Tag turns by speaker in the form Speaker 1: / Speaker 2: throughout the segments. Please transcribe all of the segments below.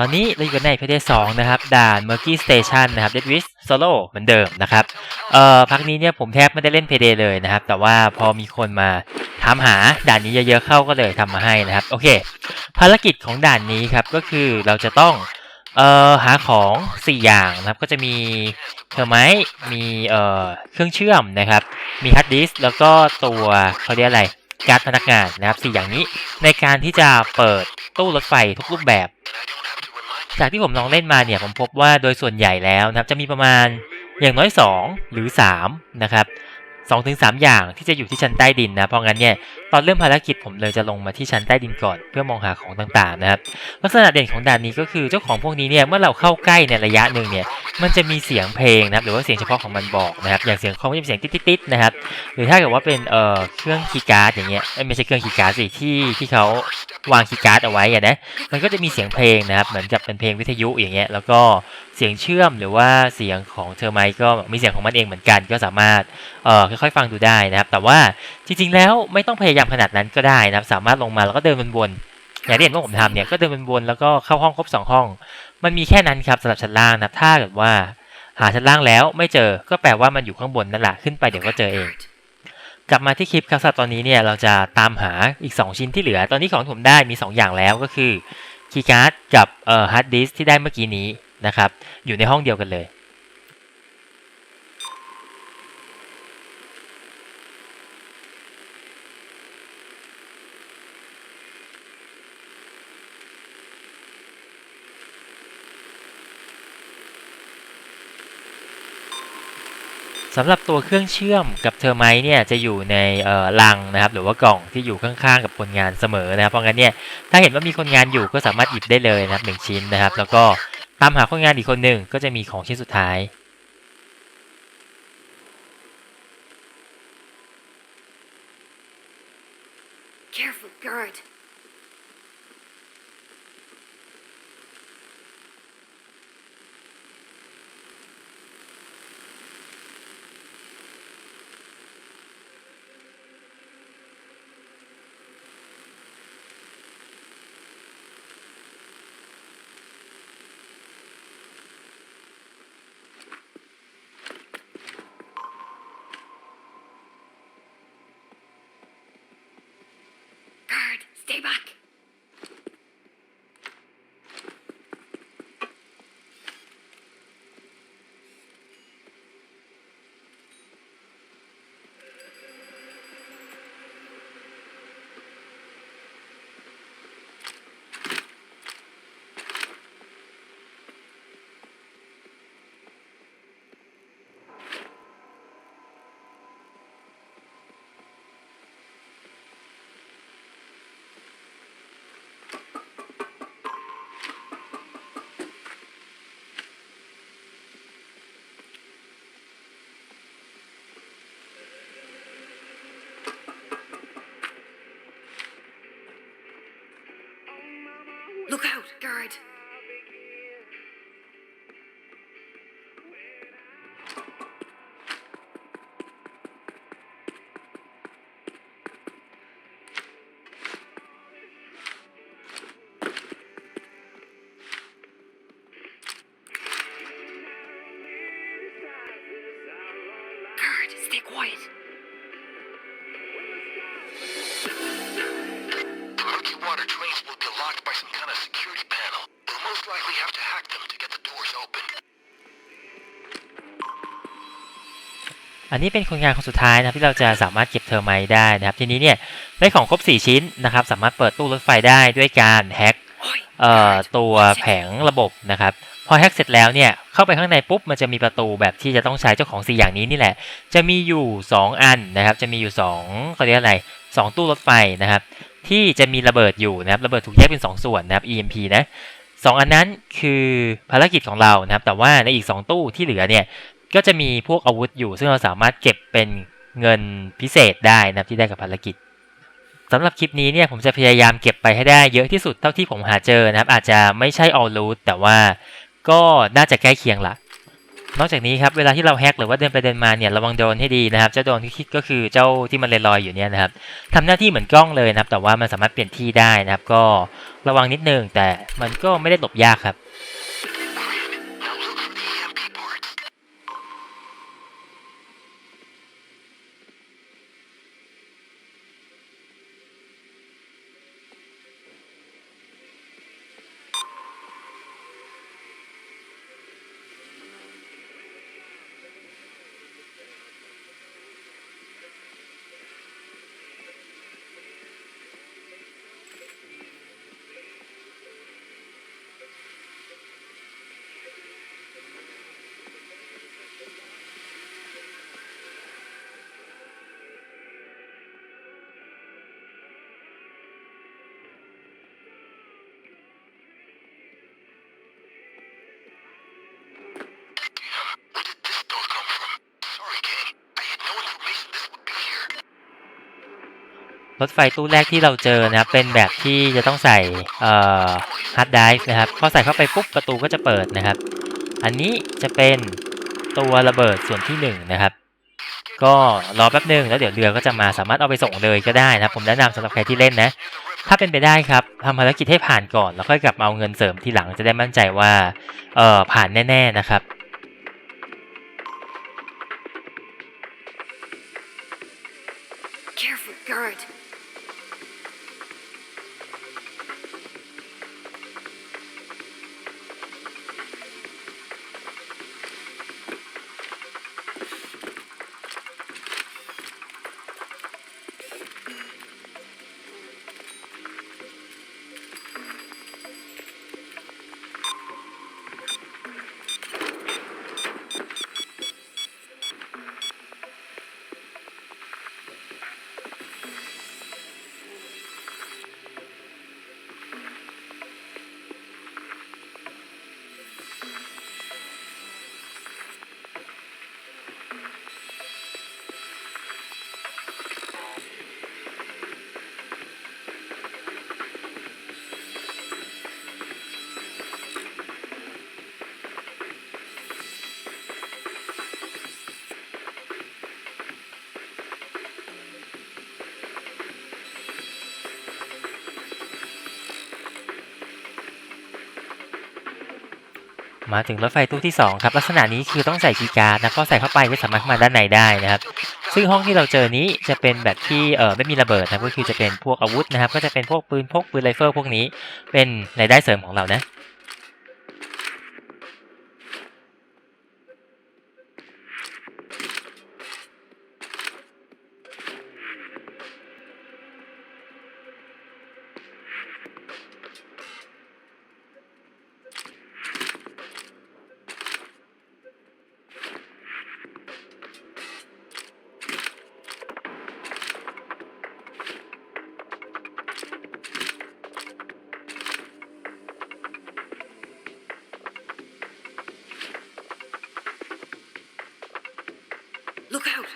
Speaker 1: ตอนนี้เราอยู่กันในเพจสองนะครับด่าน Murky Station นะครับ Dead Wish Solo เหมือนเดิมนะครับเอ่อพักนี้เนี่ยผมแทบไม่ได้เล่นเพเดเลยนะครับ แต่ว่าพอมีคนมาถามหาด่านนี้เยอะๆเข้าก็เลยทำมาให้นะครับ โอเค ภารกิจของด่านนี้ครับก็คือเราจะต้องเอ่อหาของ 4 อย่างนะครับ ก็จะมีเทอร์ไมต์มีเอ่อเครื่องเชื่อมนะครับ มีฮาร์ดดิสแล้วก็ตัวเขาเรียกอะไรการ์ดพนักงานนะครับสี่อย่างนี้ในการที่จะเปิดตู้รถไฟทุกรูปแบบ จากที่ผมลองเล่นมาเนี่ยผมพบว่าโดยส่วนใหญ่แล้วนะครับจะมีประมาณอย่างน้อย 2 หรือ3นะครับ สองถึงสามอย่างที่จะอยู่ที่ชั้นใต้ดินนะ เพราะงั้นเนี่ยตอนเริ่มภารกิจผมเลยจะลงมาที่ชั้นใต้ดินก่อน เพื่อมองหาของต่างๆนะครับลักษณะเด่นของด่านนี้ก็คือเจ้าของพวกนี้เนี่ยเมื่อเราเข้าใกล้ในระยะหนึ่งเนี่ยมันจะมีเสียงเพลงนะครับหรือว่าเสียงเฉพาะของมันบอกนะครับอย่างเสียงคอมก็จะเป็นเสียงติ๊ดๆนะครับหรือถ้าเกิดว่าเป็นเอ่อเครื่องคีย์การ์ดอย่างเงี้ยไม่ใช่เครื่องคีย์การ์ดสิที่ที่เขาวางคีย์การ์ดเอาไว้อะนะมันก็จะมีเสียงเพลงนะครับเหมือนกับเป็นเพลงวิทยุอย่างเงี้ยแล้วก็ เสียงเชื่อมหรือว่าเสียงของเทอร์ไมค์ก็มีเสียงของมันเองเหมือนกันก็สามารถเอ่อค่อยๆฟังดูได้นะครับ แต่ว่าจริงๆแล้วไม่ต้องพยายามขนาดนั้นก็ได้นะครับ สามารถลงมาแล้วก็เดินวนๆอย่างที่เห็นว่าผมทำเนี่ยก็เดินวนๆแล้วก็เข้าห้องครบสองห้อง มันมีแค่นั้นครับสำหรับชั้นล่างนะครับถ้าเกิดว่าหาชั้นล่างแล้วไม่เจอก็แปลว่ามันอยู่ข้างบนนั่นแหละขึ้นไปเดี๋ยวก็เจอเองกลับมาที่คลิปครับสำหรับตอนนี้เนี่ยเราจะตามหาอีก 2 ชิ้นที่เหลือ ตอนนี้ของที่ผมได้มี 2 อย่างแล้วก็คือคีย์การ์ดกับเอ่อฮาร์ดดิสที่ได้เมื่อกี้นี้ นะครับ อยู่ในห้องเดียวกันเลยสำหรับตัวเครื่องเชื่อมกับเทอร์ไมต์เนี่ยจะอยู่ในลังนะครับ หรือว่ากล่องที่อยู่ข้างๆกับคนงานเสมอนะครับ เพราะงั้นเนี่ยถ้าเห็นว่ามีคนงานอยู่ก็สามารถหยิบได้เลยนะครับหนึ่งชิ้นนะครับ แล้วก็ ตามหาคนงานอีกคนหนึ่งก็จะมีของชิ้นสุดท้าย
Speaker 2: Desteğe bak. 'Look out, guard. stay quiet.
Speaker 1: อันนี้เป็นคนงานคนสุดท้ายนะครับที่เราจะสามารถเก็บเทอร์ไมต์ได้นะครับ ทีนี้เนี่ยได้ของครบ 4 ชิ้นนะครับ สามารถเปิดตู้รถไฟได้ด้วยการแฮ็ก
Speaker 2: Oi,
Speaker 1: เอ่อ
Speaker 2: guard.
Speaker 1: ตัวแผงระบบนะครับพอแฮ็กเสร็จแล้วเนี่ยเข้าไปข้างในปุ๊บมันจะมีประตูแบบที่จะต้องใช้เจ้าของ 4 อย่างนี้นี่แหละ จะมีอยู่ 2 อันนะครับ จะมีอยู่2เขาเรียกอะไร 2 ตู้รถไฟนะครับ ที่จะมีระเบิดอยู่นะครับระเบิดถูกแยกเป็น 2 ส่วนนะครับ EMP นะสองอันนั้นคือภารกิจของเรานะครับ แต่ว่าในอีก 2 ตู้ที่เหลือเนี่ย ก็จะมีพวกอาวุธอยู่ ซึ่งเราสามารถเก็บเป็นเงินพิเศษได้นะที่ได้กับภารกิจสำหรับคลิปนี้เนี่ยผมจะพยายามเก็บไปให้ได้เยอะที่สุดเท่าที่ผมหาเจอนะครับ อาจจะไม่ใช่ all loot แต่ว่าก็น่าจะใกล้เคียงละนอกจากนี้ครับเวลาที่เราแฮกหรือว่าเดินไปเดินมาเนี่ยระวังโดนให้ดีนะครับเจ้าโดนที่คิดก็คือเจ้าที่มันลอยอยู่เนี่ยนะครับทำหน้าที่เหมือนกล้องเลยนะครับ แต่ว่ามันสามารถเปลี่ยนที่ได้นะครับ ก็ระวังนิดนึงแต่มันก็ไม่ได้หลบยากครับ รถไฟตู้แรกที่เราเจอนะครับเป็นแบบที่จะต้องใส่ฮาร์ดไดรฟ์นะครับพอใส่เข้าไปปุ๊บประตูก็จะเปิดนะครับ อันนี้จะเป็นตัวระเบิดส่วนที่หนึ่งนะครับ ก็รอแป๊บหนึงแล้วเดี๋ยวเรือก็จะมาสามารถเอาไปส่งเลยก็ได้นะครับผมแนะนำสำหรับใครที่เล่นนะถ้าเป็นไปได้ครับทำภารกิจให้ผ่านก่อนแล้วค่อยกลับมาเอาเงินเสริมทีหลังจะได้มั่นใจว่าเออผ่านแน่ ๆนะครับ มาถึงรถไฟตู้ที่2ครับลักษณะนี้คือต้องใส่กีการ์ดนะก็ใส่เข้าไปไม่สามารถเข้ามาด้านในได้นะครับ ซึ่งห้องที่เราเจอนี้จะเป็นแบบที่เออไม่มีระเบิดนะก็คือจะเป็นพวกอาวุธนะครับ ก็จะเป็นพวกปืนพกปืนไรเฟิลพวกนี้ เป็นรายได้เสริมของเรานะ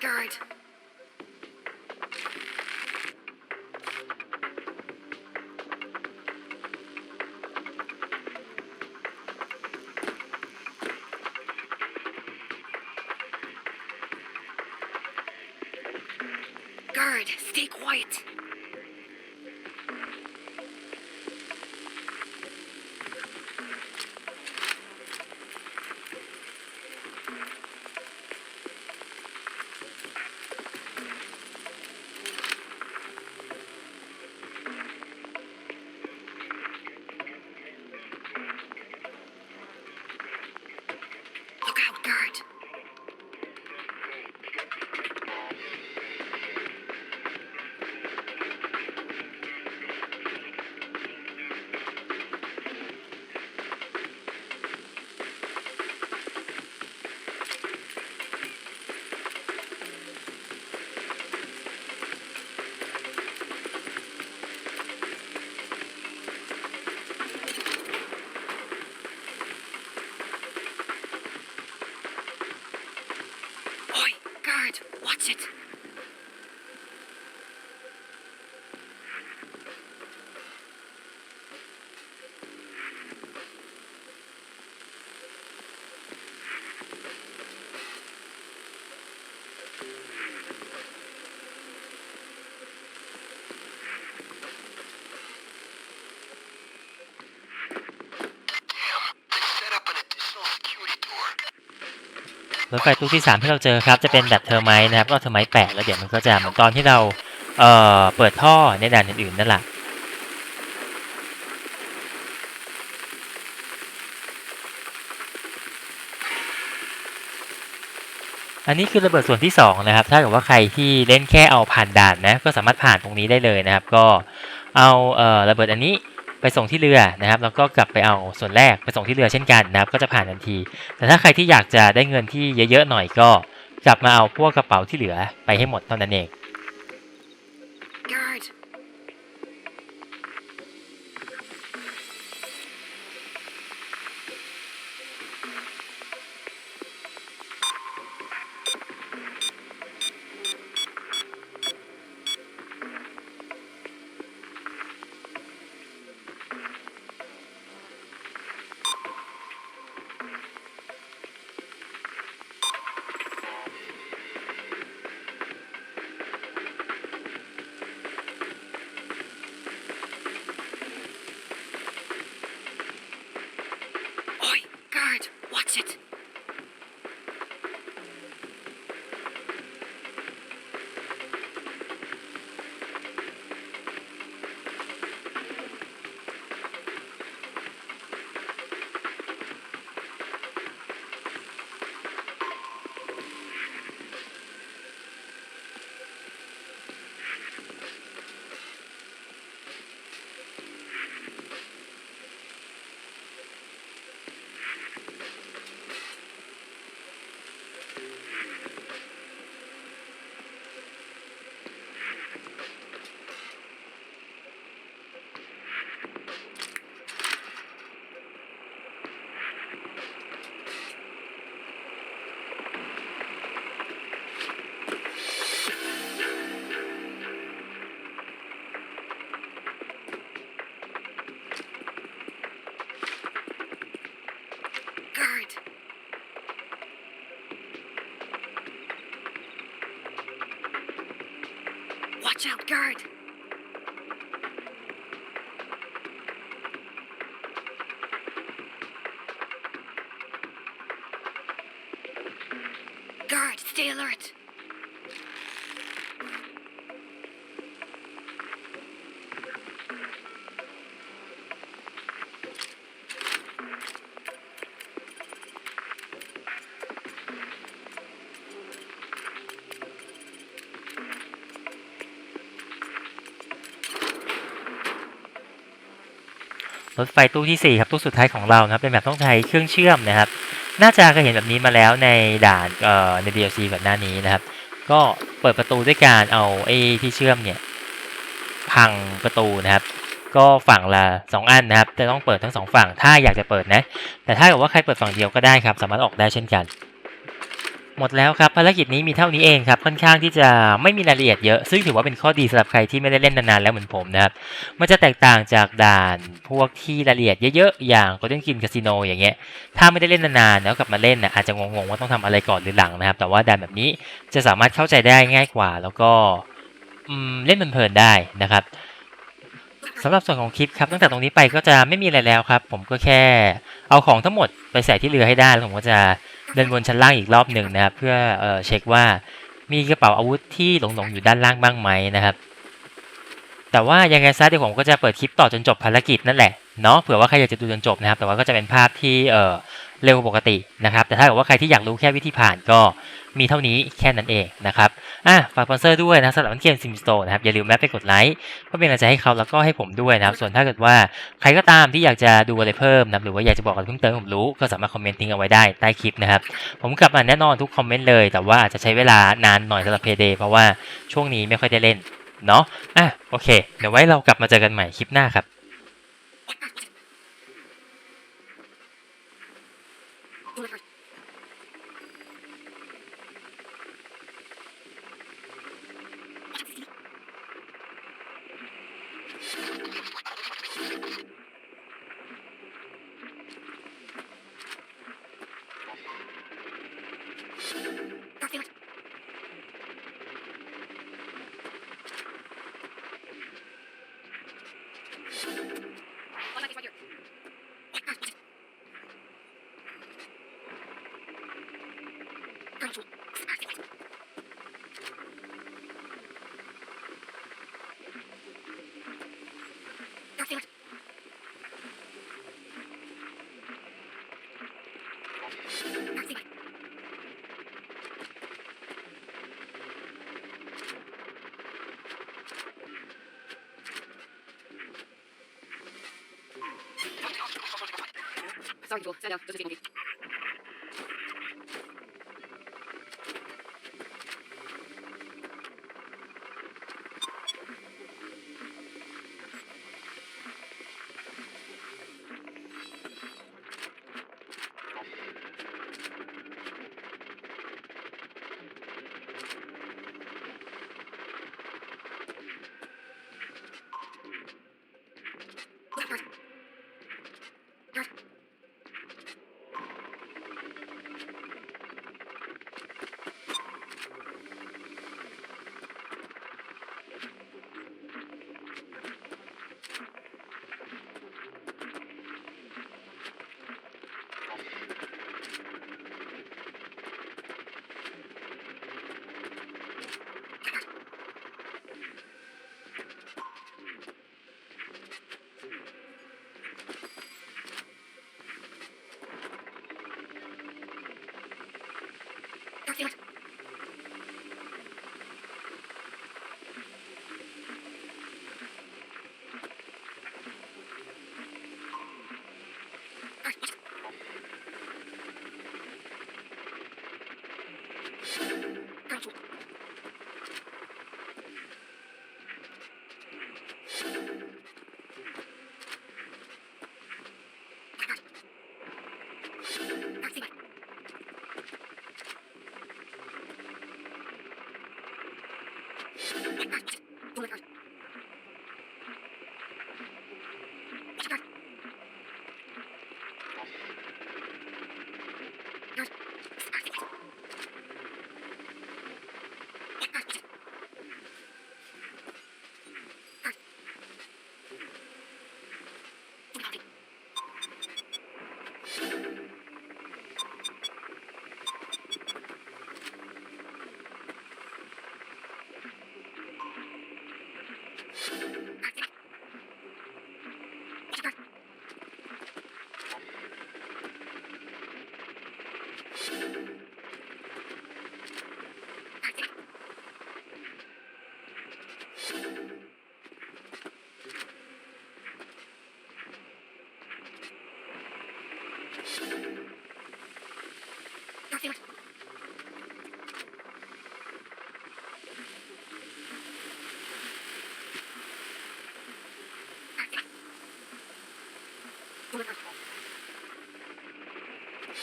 Speaker 2: Geralt. Guard, stay quiet.
Speaker 1: ถไฟตู้ที่สามที่เราเจอครับจะเป็นแบบเทอร์ไมนะครับก็เทอร์ไมแปะแล้วเดี๋ยวมันก็จะเหมือนตอนที่เราเอ่อเปิดท่อในด่านอื่นๆนั่นแหละอันนี้คือระเบิดส่วนที่สองนะครับ ถ้าเกิดว่าใครที่เล่นแค่เอาผ่านด่านนะ ก็สามารถผ่านตรงนี้ได้เลยนะครับ ก็เอาเอ่อระเบิดอันนี้ ไปส่งที่เรือนะครับ แล้วก็กลับไปเอาส่วนแรกไปส่งที่เรือเช่นกันนะครับ ก็จะผ่านทันที แต่ถ้าใครที่อยากจะได้เงินที่เยอะๆหน่อยก็กลับมาเอาพวกกระเป๋าที่เหลือไปให้หมดเท่านั้นเอง
Speaker 2: Out, guard.
Speaker 1: รถไฟตู้ที่ 4 ครับตู้สุดท้ายของเรานะครับเป็นแบบต้องใช้เครื่องเชื่อมนะครับ น่าจะเคยเห็นแบบนี้มาแล้วในด่านเอ่อใน DLC แบบหน้านี้นะครับ ก็เปิดประตูด้วยการเอาไอ้ที่เชื่อมเนี่ยพังประตูนะครับ ก็ฝั่งละสองอันนะครับจะต้องเปิดทั้งสองฝั่งถ้าอยากจะเปิดนะ แต่ถ้าเกิดว่าใครเปิดฝั่งเดียวก็ได้ครับ สามารถออกได้เช่นกัน หมดแล้วครับภารกิจนี้มีเท่านี้เองครับค่อนข้างที่จะไม่มีรายละเอียดเยอะซึ่งถือว่าเป็นข้อดีสำหรับใครที่ไม่ได้เล่นนานๆแล้วเหมือนผมนะครับมันจะแตกต่างจากด่านพวกที่รายละเอียดเยอะๆอย่าง Golden Kin Casino อย่างเงี้ยถ้าไม่ได้เล่นนานๆแล้วกลับมาเล่นนะอาจจะงงๆว่าต้องทำอะไรก่อนหรือหลังนะครับ แต่ว่าด่านแบบนี้จะสามารถเข้าใจได้ง่ายกว่า แล้วก็เล่นเพลินๆได้นะครับสำหรับส่วนของคลิปครับตั้งแต่ตรงนี้ไปก็จะไม่มีอะไรแล้วครับ ผมก็แค่เอาของทั้งหมดไปใส่ที่เรือให้ได้แล้วผมก็จะ เดินวนชั้นล่างอีกรอบหนึ่งนะครับ เพื่อเออเช็คว่ามีกระเป๋าอาวุธที่หลงๆอยู่ด้านล่างบ้างไหมนะครับ แต่ว่ายังไงซะเดี๋ยวผมก็จะเปิดคลิปต่อจนจบภารกิจนั่นแหละเนาะเผื่อว่าใครอยากจะดูจนจบนะครับ แต่ว่าก็จะเป็นภาพที่เออ เร็วกว่าปกตินะครับ แต่ถ้าเกิดว่าใครที่อยากรู้แค่วิธีผ่านก็มีเท่านี้แค่นั้นเองนะครับ อะฝากสปอนเซอร์ด้วยนะสำหรับเกมซิมสโตนะครับ อย่าลืมแวะไปกดไลค์เพื่อเป็นกำลังใจให้เขาแล้วก็ให้ผมด้วยนะครับ ส่วนถ้าเกิดว่าใครก็ตามที่อยากจะดูอะไรเพิ่มนะหรือว่าอยากจะบอกอะไรเพิ่มเติมผมรู้ก็สามารถคอมเมนต์ทิ้งเอาไว้ได้ใต้คลิปนะครับ ผมกลับมาแน่นอนทุกคอมเมนต์เลย แต่ว่าอาจจะใช้เวลานานหน่อยสำหรับเพย์เดย์เพราะว่าช่วงนี้ไม่ค่อยได้เล่นเนาะอะโอเค เดี๋ยวไว้เรากลับมาเจอกันใหม่คลิปหน้าครับ
Speaker 2: Target tool. Send out. Does it Gracias. Thank you.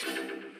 Speaker 2: Thank you.